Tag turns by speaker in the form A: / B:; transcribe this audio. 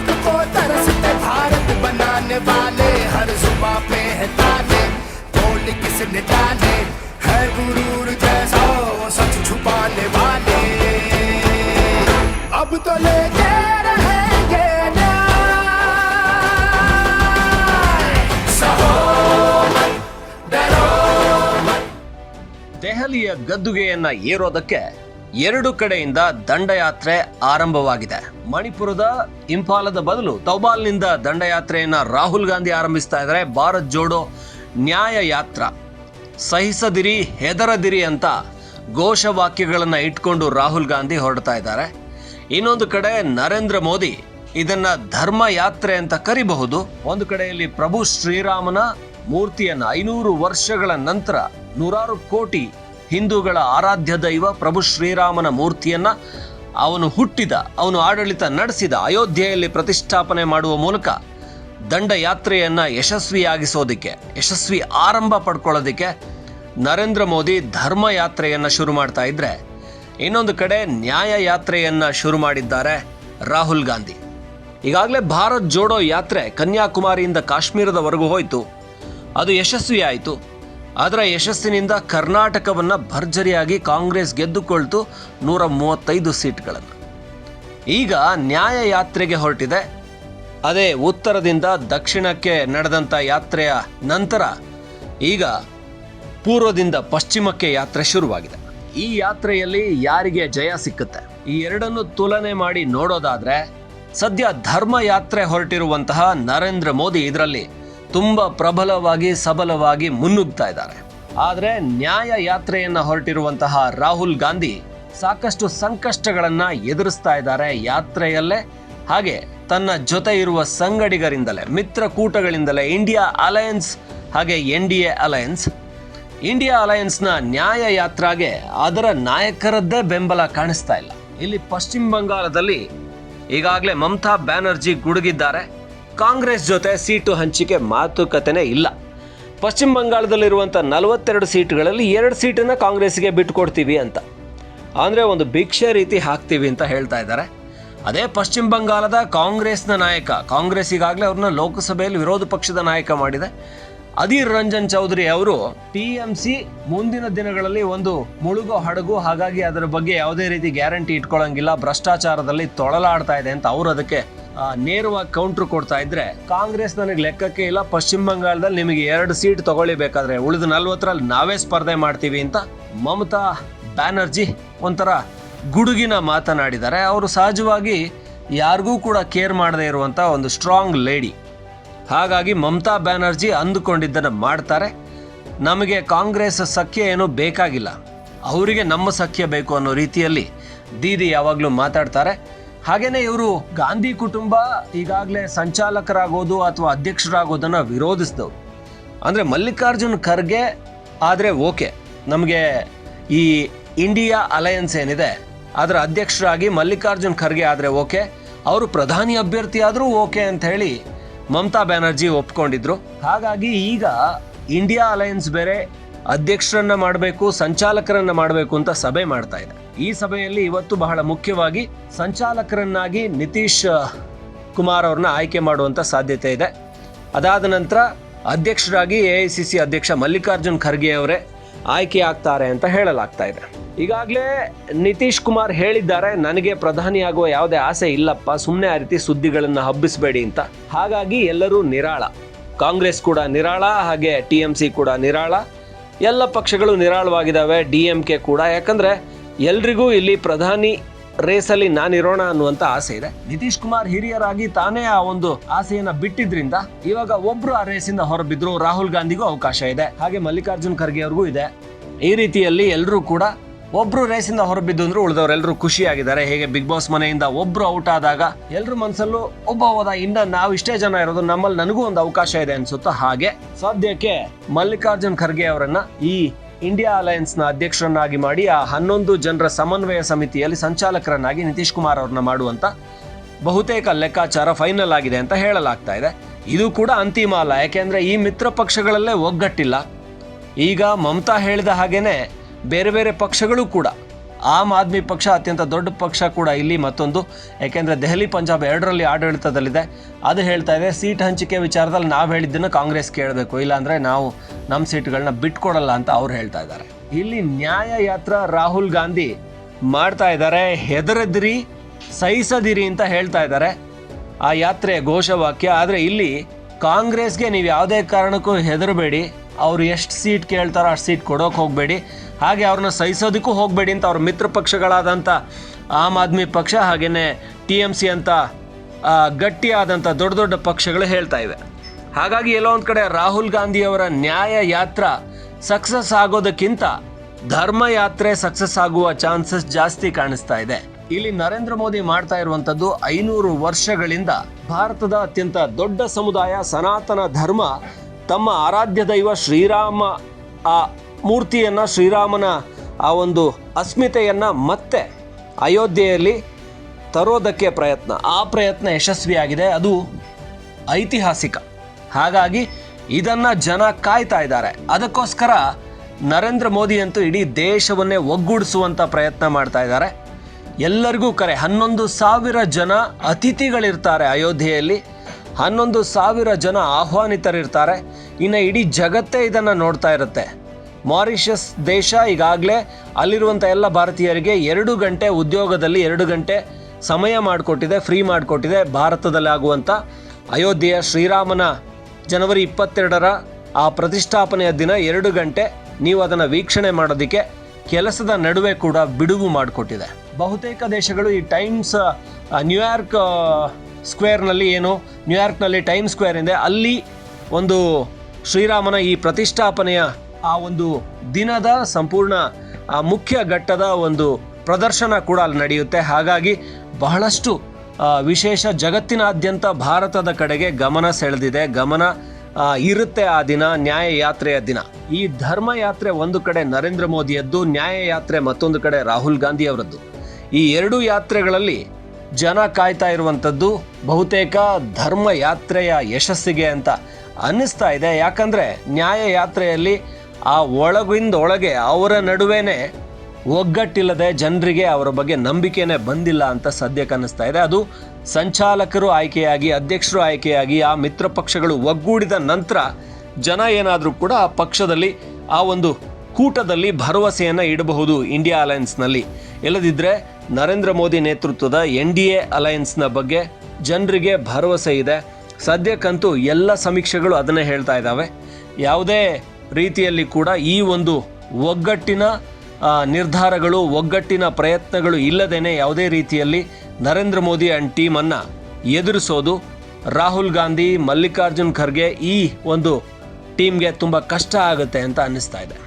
A: आंख को तरसते भारत बनाने वाले हर सुबह पे है ताले बोल किसने डाले है गुरूर जैसा वो सच छुपाने वाले अब तो लेके रहेंगे न्याय सहो मत, डरो
B: ದೆಹಲಿಯ ಗದ್ದುಗೆಯನ್ನ ಏರೋದಕ್ಕೆ ಎರಡು ಕಡೆಯಿಂದ ದಂಡಯಾತ್ರೆ ಆರಂಭವಾಗಿದೆ. ಮಣಿಪುರದ ಇಂಫಾಲದ ಬದಲು ತೌಬಾಲ್ನಿಂದ ದಂಡಯಾತ್ರೆಯನ್ನು ರಾಹುಲ್ ಗಾಂಧಿ ಆರಂಭಿಸ್ತಾ ಇದ್ದಾರೆ. ಭಾರತ್ ಜೋಡೋ ನ್ಯಾಯ ಯಾತ್ರ. ಸಹಿಸದಿರಿ, ಹೆದರದಿರಿ ಅಂತ ಘೋಷವಾಕ್ಯಗಳನ್ನು ಇಟ್ಕೊಂಡು ರಾಹುಲ್ ಗಾಂಧಿ ಹೊರಡ್ತಾ ಇದ್ದಾರೆ. ಇನ್ನೊಂದು ಕಡೆ ನರೇಂದ್ರ ಮೋದಿ ಇದನ್ನ ಧರ್ಮ ಯಾತ್ರೆ ಅಂತ ಕರಿಬಹುದು. ಒಂದು ಕಡೆಯಲ್ಲಿ ಪ್ರಭು ಶ್ರೀರಾಮನ ಮೂರ್ತಿಯನ್ನ ಐನೂರು ವರ್ಷಗಳ ನಂತರ ನೂರಾರು ಕೋಟಿ ಹಿಂದೂಗಳ ಆರಾಧ್ಯ ದೈವ ಪ್ರಭು ಶ್ರೀರಾಮನ ಮೂರ್ತಿಯನ್ನ ಅವನು ಹುಟ್ಟಿದ, ಅವನು ಆಡಳಿತ ನಡೆಸಿದ, ಅಯೋಧ್ಯೆಯಲ್ಲಿ ಪ್ರತಿಷ್ಠಾಪನೆ ಮಾಡುವ ಮೂಲಕ ದಂಡಯಾತ್ರೆಯನ್ನು ಯಶಸ್ವಿಯಾಗಿಸೋದಕ್ಕೆ, ಯಶಸ್ವಿ ಆರಂಭ ಪಡ್ಕೊಳ್ಳೋದಕ್ಕೆ ನರೇಂದ್ರ ಮೋದಿ ಧರ್ಮ ಯಾತ್ರೆಯನ್ನ ಶುರು ಮಾಡ್ತಾ ಇದ್ರೆ, ಇನ್ನೊಂದು ಕಡೆ ನ್ಯಾಯ ಯಾತ್ರೆಯನ್ನ ಶುರು ಮಾಡಿದ್ದಾರೆ ರಾಹುಲ್ ಗಾಂಧಿ. ಈಗಾಗಲೇ ಭಾರತ್ ಜೋಡೋ ಯಾತ್ರೆ ಕನ್ಯಾಕುಮಾರಿಯಿಂದ ಕಾಶ್ಮೀರದವರೆಗೂ ಹೋಯಿತು. ಅದು ಯಶಸ್ವಿಯಾಯಿತು. ಅದರ ಯಶಸ್ಸಿನಿಂದ ಕರ್ನಾಟಕವನ್ನು ಭರ್ಜರಿಯಾಗಿ ಕಾಂಗ್ರೆಸ್ ಗೆದ್ದುಕೊಳ್ತು ನೂರ ಮೂವತ್ತೈದು ಸೀಟ್ಗಳನ್ನು. ಈಗ ನ್ಯಾಯ ಯಾತ್ರೆಗೆ ಹೊರಟಿದೆ. ಅದೇ ಉತ್ತರದಿಂದ ದಕ್ಷಿಣಕ್ಕೆ ನಡೆದಂಥ ಯಾತ್ರೆಯ ನಂತರ ಈಗ ಪೂರ್ವದಿಂದ ಪಶ್ಚಿಮಕ್ಕೆ ಯಾತ್ರೆ ಶುರುವಾಗಿದೆ. ಈ ಯಾತ್ರೆಯಲ್ಲಿ ಯಾರಿಗೆ ಜಯ ಸಿಕ್ಕುತ್ತೆ? ಈ ಎರಡನ್ನು ತುಲನೆ ಮಾಡಿ ನೋಡೋದಾದ್ರೆ ಸದ್ಯ ಧರ್ಮ ಯಾತ್ರೆ ಹೊರಟಿರುವಂತಹ ನರೇಂದ್ರ ಮೋದಿ ಇದರಲ್ಲಿ ತುಂಬಾ ಪ್ರಬಲವಾಗಿ, ಸಬಲವಾಗಿ ಮುನ್ನುಗ್ತಾ ಇದ್ದಾರೆ. ಆದರೆ ನ್ಯಾಯ ಯಾತ್ರೆಯನ್ನು ಹೊರಟಿರುವಂತಹ ರಾಹುಲ್ ಗಾಂಧಿ ಸಾಕಷ್ಟು ಸಂಕಷ್ಟಗಳನ್ನು ಎದುರಿಸ್ತಾ ಇದ್ದಾರೆ ಯಾತ್ರೆಯಲ್ಲೇ. ಹಾಗೆ ತನ್ನ ಜೊತೆ ಇರುವ ಸಂಗಡಿಗರಿಂದಲೇ ಮಿತ್ರಕೂಟಗಳಿಂದಲೇ ಇಂಡಿಯಾ ಅಲಯನ್ಸ್ ಹಾಗೆ N D A alliance. India ಅಲಯನ್ಸ್ನ ನ್ಯಾಯ ಯಾತ್ರಾಗೆ ಅದರ ನಾಯಕರದ್ದೇ ಬೆಂಬಲ ಕಾಣಿಸ್ತಾ ಇಲ್ಲ. ಇಲ್ಲಿ ಪಶ್ಚಿಮ ಬಂಗಾಳದಲ್ಲಿ ಈಗಾಗಲೇ ಮಮತಾ ಬ್ಯಾನರ್ಜಿ ಗುಡುಗಿದ್ದಾರೆ. ಕಾಂಗ್ರೆಸ್ ಜೊತೆ ಸೀಟು ಹಂಚಿಕೆ ಮಾತುಕತೆನೇ ಇಲ್ಲ. ಪಶ್ಚಿಮ ಬಂಗಾಳದಲ್ಲಿರುವಂಥ ನಲವತ್ತೆರಡು ಸೀಟುಗಳಲ್ಲಿ ಎರಡು ಸೀಟನ್ನು ಕಾಂಗ್ರೆಸ್ಗೆ ಬಿಟ್ಟುಕೊಡ್ತೀವಿ ಅಂತ. ಅಂದರೆ ಒಂದು ಭಿಕ್ಷೆ ರೀತಿ ಹಾಕ್ತೀವಿ ಅಂತ ಹೇಳ್ತಾ ಇದ್ದಾರೆ. ಅದೇ ಪಶ್ಚಿಮ ಬಂಗಾಳದ ಕಾಂಗ್ರೆಸ್ನ ನಾಯಕ ಕಾಂಗ್ರೆಸ್ ಈಗಾಗಲೇ ಅವ್ರನ್ನ ಲೋಕಸಭೆಯಲ್ಲಿ ವಿರೋಧ ಪಕ್ಷದ ನಾಯಕ ಮಾಡಿದೆ. ಅಧೀರ್ ರಂಜನ್ ಚೌಧರಿ ಅವರು ಟಿ ಎಂ ಸಿ ಮುಂದಿನ ದಿನಗಳಲ್ಲಿ ಒಂದು ಮುಳುಗು ಹಡಗು, ಹಾಗಾಗಿ ಅದರ ಬಗ್ಗೆ ಯಾವುದೇ ರೀತಿ ಗ್ಯಾರಂಟಿ ಇಟ್ಕೊಳ್ಳಂಗಿಲ್ಲ ಭ್ರಷ್ಟಾಚಾರದಲ್ಲಿ ತೊಳಲಾಡ್ತಾ ಇದೆ ಅಂತ ಅವರು ಅದಕ್ಕೆ ನೇರವಾಗಿ ಕೌಂಟ್ರ್ ಕೊಡ್ತಾ ಇದ್ರೆ ಕಾಂಗ್ರೆಸ್ ನನಗೆ ಲೆಕ್ಕಕ್ಕೆ ಇಲ್ಲ. ಪಶ್ಚಿಮ ಬಂಗಾಳದಲ್ಲಿ ನಿಮಗೆ ಎರಡು ಸೀಟ್ ತಗೊಳ್ಳಿಬೇಕಾದ್ರೆ ಉಳಿದ ನಲ್ವತ್ತರಲ್ಲಿ ನಾವೇ ಸ್ಪರ್ಧೆ ಮಾಡ್ತೀವಿ ಅಂತ ಮಮತಾ ಬ್ಯಾನರ್ಜಿ ಒಂಥರ ಗುಡುಗಿನ ಮಾತನಾಡಿದ್ದಾರೆ. ಅವರು ಸಹಜವಾಗಿ ಯಾರಿಗೂ ಕೂಡ ಕೇರ್ ಮಾಡದೇ ಇರುವಂಥ ಒಂದು ಸ್ಟ್ರಾಂಗ್ ಲೇಡಿ ಹಾಗಾಗಿ ಮಮತಾ ಬ್ಯಾನರ್ಜಿ ಅಂದುಕೊಂಡಿದ್ದನ್ನು ಮಾಡ್ತಾರೆ. ನಮಗೆ ಕಾಂಗ್ರೆಸ್ ಸಖ್ಯ ಏನೂ ಬೇಕಾಗಿಲ್ಲ. ಅವರಿಗೆ ನಮ್ಮ ಸಖ್ಯ ಬೇಕು ಅನ್ನೋ ರೀತಿಯಲ್ಲಿ ದೀದಿ ಯಾವಾಗಲೂ ಮಾತಾಡ್ತಾರೆ. ಹಾಗೇನೆ ಇವರು ಗಾಂಧಿ ಕುಟುಂಬ ಈಗಾಗಲೇ ಸಂಚಾಲಕರಾಗೋದು ಅಥವಾ ಅಧ್ಯಕ್ಷರಾಗೋದನ್ನು ವಿರೋಧಿಸಿದವರು. ಅಂದರೆ ಮಲ್ಲಿಕಾರ್ಜುನ್ ಖರ್ಗೆ ಆದರೆ ಓಕೆ. ನಮಗೆ ಈ ಇಂಡಿಯಾ ಅಲಯನ್ಸ್ ಏನಿದೆ, ಅದರ ಅಧ್ಯಕ್ಷರಾಗಿ ಮಲ್ಲಿಕಾರ್ಜುನ್ ಖರ್ಗೆ ಆದರೆ ಓಕೆ. ಅವರು ಪ್ರಧಾನಿ ಅಭ್ಯರ್ಥಿ ಆದರೂ ಓಕೆ ಅಂತ ಹೇಳಿ ಮಮತಾ ಬ್ಯಾನರ್ಜಿ ಒಪ್ಕೊಂಡಿದ್ರು. ಹಾಗಾಗಿ ಈಗ ಇಂಡಿಯಾ ಅಲಯನ್ಸ್ ಬೇರೆ ಅಧ್ಯಕ್ಷರನ್ನ ಮಾಡಬೇಕು, ಸಂಚಾಲಕರನ್ನ ಮಾಡಬೇಕು ಅಂತ ಸಭೆ ಮಾಡ್ತಾ ಇದೆ. ಈ ಸಭೆಯಲ್ಲಿ ಇವತ್ತು ಬಹಳ ಮುಖ್ಯವಾಗಿ ಸಂಚಾಲಕರನ್ನಾಗಿ ನಿತೀಶ್ ಕುಮಾರ್ ಅವ್ರನ್ನ ಆಯ್ಕೆ ಮಾಡುವಂತ ಸಾಧ್ಯತೆ ಇದೆ. ಅದಾದ ನಂತರ ಅಧ್ಯಕ್ಷರಾಗಿ ಎ ಐ ಸಿ ಸಿ ಅಧ್ಯಕ್ಷ ಮಲ್ಲಿಕಾರ್ಜುನ್ ಖರ್ಗೆ ಅವರೇ ಆಯ್ಕೆ ಆಗ್ತಾರೆ ಅಂತ ಹೇಳಲಾಗ್ತಾ ಇದೆ. ಈಗಾಗಲೇ ನಿತೀಶ್ ಕುಮಾರ್ ಹೇಳಿದ್ದಾರೆ, ನನಗೆ ಪ್ರಧಾನಿಯಾಗುವ ಯಾವುದೇ ಆಸೆ ಇಲ್ಲಪ್ಪ ಸುಮ್ಮನೆ ಆ ರೀತಿ ಸುದ್ದಿಗಳನ್ನು ಹಬ್ಬಿಸಬೇಡಿ ಅಂತ. ಹಾಗಾಗಿ ಎಲ್ಲರೂ ನಿರಾಳ. ಕಾಂಗ್ರೆಸ್ ಕೂಡ ನಿರಾಳ, ಹಾಗೆ ಟಿ ಎಂ ಸಿ ಕೂಡ ನಿರಾಳ. ಎಲ್ಲ ಪಕ್ಷಗಳು ನಿರಾಳವಾಗಿದ್ದಾವೆ ಡಿ ಎಂ ಕೆ ಕೂಡ. ಯಾಕಂದ್ರೆ ಎಲ್ರಿಗೂ ಇಲ್ಲಿ ಪ್ರಧಾನಿ ರೇಸಲ್ಲಿ ನಾನಿರೋಣ ಅನ್ನುವಂತ ಆಸೆ ಇದೆ. ನಿತೀಶ್ ಕುಮಾರ್ ಹಿರಿಯರಾಗಿ ತಾನೇ ಆ ಒಂದು ಆಸೆಯನ್ನ ಬಿಟ್ಟಿದ್ರಿಂದ ಇವಾಗ ಒಬ್ರು ಆ ರೇಸಿಂದ ಹೊರಬಿದ್ರು ರಾಹುಲ್ ಗಾಂಧಿಗೂ ಅವಕಾಶ ಇದೆ. ಹಾಗೆ ಮಲ್ಲಿಕಾರ್ಜುನ್ ಖರ್ಗೆ ಅವ್ರಿಗೂ ಇದೆ. ಈ ರೀತಿಯಲ್ಲಿ ಎಲ್ಲರೂ ಕೂಡ ಒಬ್ರು ರೇಸಿಂದ ಹೊರಬಿದ್ದು ಅಂದ್ರೆ ಉಳಿದವರೆಲ್ಲರೂ ಖುಷಿಯಾಗಿದ್ದಾರೆ. ಹೇಗೆ ಬಿಗ್ ಬಾಸ್ ಮನೆಯಿಂದ ಒಬ್ರು ಔಟ್ ಆದಾಗ ಎಲ್ಲರ ಮನಸ್ಸಲ್ಲೂ ಒಬ್ಬ ಹೋದ ಇನ್ನ ನಾವು ಇಷ್ಟೇ ಜನ ಇರೋದು ನಮ್ಮಲ್ಲಿ ನನಗೂ ಒಂದು ಅವಕಾಶ ಇದೆ ಅನ್ಸುತ್ತೋ ಹಾಗೆ. ಸದ್ಯಕ್ಕೆ ಮಲ್ಲಿಕಾರ್ಜುನ್ ಖರ್ಗೆ ಅವರನ್ನ ಈ ಇಂಡಿಯಾ ಅಲಯನ್ಸ್ನ ಅಧ್ಯಕ್ಷರನ್ನಾಗಿ ಮಾಡಿ ಆ ಹನ್ನೊಂದು ಜನರ ಸಮನ್ವಯ ಸಮಿತಿಯಲ್ಲಿ ಸಂಚಾಲಕರನ್ನಾಗಿ ನಿತೀಶ್ ಕುಮಾರ್ ಅವ್ರನ್ನ ಮಾಡುವಂತ ಬಹುತೇಕ ಲೆಕ್ಕಾಚಾರ ಫೈನಲ್ ಆಗಿದೆ ಅಂತ ಹೇಳಲಾಗ್ತಾ ಇದೆ. ಇದು ಕೂಡ ಅಂತಿಮ ಅಲ್ಲ. ಯಾಕೆಂದ್ರೆ ಈ ಮಿತ್ರ ಪಕ್ಷಗಳಲ್ಲೇ ಒಗ್ಗಟ್ಟಿಲ್ಲ. ಈಗ ಮಮತಾ ಹೇಳಿದ ಹಾಗೇನೆ ಬೇರೆ ಬೇರೆ ಪಕ್ಷಗಳು ಕೂಡ, ಆಮ್ ಆದ್ಮಿ ಪಕ್ಷ ಅತ್ಯಂತ ದೊಡ್ಡ ಪಕ್ಷ ಕೂಡ ಇಲ್ಲಿ ಮತ್ತೊಂದು. ಯಾಕೆಂದರೆ ದೆಹಲಿ, ಪಂಜಾಬ್ ಎರಡರಲ್ಲಿ ಆಡಳಿತದಲ್ಲಿದೆ. ಅದು ಹೇಳ್ತಾ ಇದೆ, ಸೀಟ್ ಹಂಚಿಕೆ ವಿಚಾರದಲ್ಲಿ ನಾವು ಹೇಳಿದ್ದನ್ನು ಕಾಂಗ್ರೆಸ್ ಕೇಳಬೇಕು. ಇಲ್ಲಾಂದರೆ ನಾವು ನಮ್ಮ ಸೀಟ್ಗಳನ್ನ ಬಿಟ್ಕೊಡಲ್ಲ ಅಂತ ಅವ್ರು ಹೇಳ್ತಾ ಇದ್ದಾರೆ. ಇಲ್ಲಿ ನ್ಯಾಯ ಯಾತ್ರ ರಾಹುಲ್ ಗಾಂಧಿ ಮಾಡ್ತಾ ಇದ್ದಾರೆ, ಹೆದರದಿರಿ, ಸಹಿಸದಿರಿ ಅಂತ ಹೇಳ್ತಾ ಇದ್ದಾರೆ. ಆ ಯಾತ್ರೆ ಘೋಷವಾಕ್ಯ. ಆದರೆ ಇಲ್ಲಿ ಕಾಂಗ್ರೆಸ್ಗೆ ನೀವು ಯಾವುದೇ ಕಾರಣಕ್ಕೂ ಹೆದರಬೇಡಿ. ಅವ್ರು ಎಷ್ಟು ಸೀಟ್ ಕೇಳ್ತಾರೋ ಅಷ್ಟು ಸೀಟ್ ಕೊಡೋಕೆ ಹೋಗಬೇಡಿ. ಹಾಗೆ ಅವ್ರನ್ನ ಸಹಿಸೋದಕ್ಕೂ ಹೋಗಬೇಡಿ ಅಂತ ಅವ್ರ ಮಿತ್ರ ಪಕ್ಷಗಳಾದಂಥ ಆಮ್ ಆದ್ಮಿ ಪಕ್ಷ ಹಾಗೆಯೇ ಟಿ ಎಂ ಸಿ ಅಂತ ಗಟ್ಟಿಯಾದಂಥ ದೊಡ್ಡ ದೊಡ್ಡ ಪಕ್ಷಗಳು ಹೇಳ್ತಾ ಇವೆ. ಹಾಗಾಗಿ ಎಲ್ಲೋ ಒಂದು ಕಡೆ ರಾಹುಲ್ ಗಾಂಧಿಯವರ ನ್ಯಾಯ ಯಾತ್ರ ಸಕ್ಸಸ್ ಆಗೋದಕ್ಕಿಂತ ಧರ್ಮ ಯಾತ್ರೆ ಸಕ್ಸಸ್ ಆಗುವ ಚಾನ್ಸಸ್ ಜಾಸ್ತಿ ಕಾಣಿಸ್ತಾ ಇದೆ. ಇಲ್ಲಿ ನರೇಂದ್ರ ಮೋದಿ ಮಾಡ್ತಾ ಇರುವಂಥದ್ದು ಐನೂರು ವರ್ಷಗಳಿಂದ ಭಾರತದ ಅತ್ಯಂತ ದೊಡ್ಡ ಸಮುದಾಯ, ಸನಾತನ ಧರ್ಮ ತಮ್ಮ ಆರಾಧ್ಯ ದೈವ ಶ್ರೀರಾಮ, ಆ ಮೂರ್ತಿಯನ್ನು, ಶ್ರೀರಾಮನ ಆ ಒಂದು ಅಸ್ಮಿತೆಯನ್ನು ಮತ್ತೆ ಅಯೋಧ್ಯೆಯಲ್ಲಿ ತರೋದಕ್ಕೆ ಪ್ರಯತ್ನ. ಆ ಪ್ರಯತ್ನ ಯಶಸ್ವಿಯಾಗಿದೆ. ಅದು ಐತಿಹಾಸಿಕ. ಹಾಗಾಗಿ ಇದನ್ನು ಜನ ಕಾಯ್ತಾ ಇದ್ದಾರೆ. ಅದಕ್ಕೋಸ್ಕರ ನರೇಂದ್ರ ಮೋದಿ ಅಂತೂ ಇಡೀ ದೇಶವನ್ನೇ ಒಗ್ಗೂಡಿಸುವಂಥ ಪ್ರಯತ್ನ ಮಾಡ್ತಾ ಇದ್ದಾರೆ. ಎಲ್ಲರಿಗೂ ಕರೆ. ಹನ್ನೊಂದು ಸಾವಿರ ಜನ ಅತಿಥಿಗಳಿರ್ತಾರೆ ಅಯೋಧ್ಯೆಯಲ್ಲಿ. ಹನ್ನೊಂದು ಸಾವಿರ ಜನ ಆಹ್ವಾನಿತರಿರ್ತಾರೆ. ಇನ್ನು ಇಡೀ ಜಗತ್ತೇ ಇದನ್ನು ನೋಡ್ತಾ ಇರುತ್ತೆ. ಮಾರಿಷಸ್ ದೇಶ ಈಗಾಗಲೇ ಅಲ್ಲಿರುವಂಥ ಎಲ್ಲ ಭಾರತೀಯರಿಗೆ ಎರಡು ಗಂಟೆ ಉದ್ಯೋಗದಲ್ಲಿ ಎರಡು ಗಂಟೆ ಸಮಯ ಮಾಡಿಕೊಟ್ಟಿದೆ, ಫ್ರೀ ಮಾಡಿಕೊಟ್ಟಿದೆ ಭಾರತದಲ್ಲಿ ಆಗುವಂಥ ಅಯೋಧ್ಯೆಯ ಶ್ರೀರಾಮನ ಜನವರಿ ಇಪ್ಪತ್ತೆರಡರ ಆ ಪ್ರತಿಷ್ಠಾಪನೆಯ ದಿನ ಎರಡು ಗಂಟೆ ನೀವು ಅದನ್ನು ವೀಕ್ಷಣೆ ಮಾಡೋದಕ್ಕೆ ಕೆಲಸದ ನಡುವೆ ಕೂಡ ಬಿಡುವು ಮಾಡಿಕೊಟ್ಟಿದೆ. ಬಹುತೇಕ ದೇಶಗಳು ಈ ಟೈಮ್ಸ್ ನ್ಯೂಯಾರ್ಕ್ ಸ್ಕ್ವೇರ್ನಲ್ಲಿ ಏನು? ನ್ಯೂಯಾರ್ಕ್ನಲ್ಲಿ ಟೈಮ್ ಸ್ಕ್ವೇರ್ ಇದೆ ಅಲ್ಲಿ ಒಂದು ಶ್ರೀರಾಮನ ಈ ಪ್ರತಿಷ್ಠಾಪನೆಯ ಆ ಒಂದು ದಿನದ ಸಂಪೂರ್ಣ ಮುಖ್ಯ ಘಟ್ಟದ ಒಂದು ಪ್ರದರ್ಶನ ಕೂಡ ಅಲ್ಲಿ ನಡೆಯುತ್ತೆ. ಹಾಗಾಗಿ ಬಹಳಷ್ಟು ವಿಶೇಷ ಜಗತ್ತಿನಾದ್ಯಂತ ಭಾರತದ ಕಡೆಗೆ ಗಮನ ಸೆಳೆದಿದೆ. ಗಮನ ಇರುತ್ತೆ ಆ ದಿನ ನ್ಯಾಯ ಯಾತ್ರೆಯ ದಿನ. ಈ ಧರ್ಮ ಯಾತ್ರೆ ಒಂದು ಕಡೆ ನರೇಂದ್ರ ಮೋದಿಯದ್ದು ನ್ಯಾಯ ಯಾತ್ರೆ ಮತ್ತೊಂದು ಕಡೆ ರಾಹುಲ್ ಗಾಂಧಿ ಅವರದ್ದು ಈ ಎರಡು ಯಾತ್ರೆಗಳಲ್ಲಿ ಜನ ಕಾಯ್ತಾ ಇರುವಂಥದ್ದು ಬಹುತೇಕ ಧರ್ಮ ಯಾತ್ರೆಯ ಯಶಸ್ಸಿಗೆ ಅಂತ ಅನ್ನಿಸ್ತಾ ಇದೆ. ಯಾಕಂದರೆ ನ್ಯಾಯ ಯಾತ್ರೆಯಲ್ಲಿ ಆ ಒಳಗಿಂದ ಒಳಗೆ ಅವರ ನಡುವೆನೆ ಒಗ್ಗಟ್ಟಿಲ್ಲದೆ ಜನರಿಗೆ ಅವರ ಬಗ್ಗೆ ನಂಬಿಕೆನೇ ಬಂದಿಲ್ಲ ಅಂತ ಸದ್ಯಕ್ಕೆ ಅನ್ನಿಸ್ತಾ ಇದೆ. ಅದು ಸಂಚಾಲಕರು ಆಯ್ಕೆಯಾಗಿ, ಅಧ್ಯಕ್ಷರು ಆಯ್ಕೆಯಾಗಿ, ಆ ಮಿತ್ರ ಪಕ್ಷಗಳು ಒಗ್ಗೂಡಿದ ನಂತರ ಜನ ಏನಾದರೂ ಕೂಡ ಆ ಪಕ್ಷದಲ್ಲಿ ಆ ಒಂದು ಕೂಟದಲ್ಲಿ ಭರವಸೆಯನ್ನು ಇಡಬಹುದು ಇಂಡಿಯಾ ಅಲಯನ್ಸ್ನಲ್ಲಿ. ಇಲ್ಲದಿದ್ದರೆ ನರೇಂದ್ರ ಮೋದಿ ನೇತೃತ್ವದ ಎನ್ ಡಿ ಎ ಅಲಯನ್ಸ್ನ ಬಗ್ಗೆ ಜನರಿಗೆ ಭರವಸೆ ಇದೆ. ಸದ್ಯಕ್ಕಂತೂ ಎಲ್ಲ ಸಮೀಕ್ಷೆಗಳು ಅದನ್ನೇ ಹೇಳ್ತಾ ಇದ್ದಾವೆ. ಯಾವುದೇ ರೀತಿಯಲ್ಲಿ ಕೂಡ ಈ ಒಂದು ಒಗ್ಗಟ್ಟಿನ ನಿರ್ಧಾರಗಳು, ಒಗ್ಗಟ್ಟಿನ ಪ್ರಯತ್ನಗಳು ಇಲ್ಲದೇನೆ ಯಾವುದೇ ರೀತಿಯಲ್ಲಿ ನರೇಂದ್ರ ಮೋದಿ ಆ್ಯಂಡ್ ಟೀಮನ್ನು ಎದುರಿಸೋದು ರಾಹುಲ್ ಗಾಂಧಿ, ಮಲ್ಲಿಕಾರ್ಜುನ್ ಖರ್ಗೆ ಈ ಒಂದು ಟೀಮ್ಗೆ ತುಂಬ ಕಷ್ಟ ಆಗುತ್ತೆ ಅಂತ ಅನ್ನಿಸ್ತಾ ಇದೆ.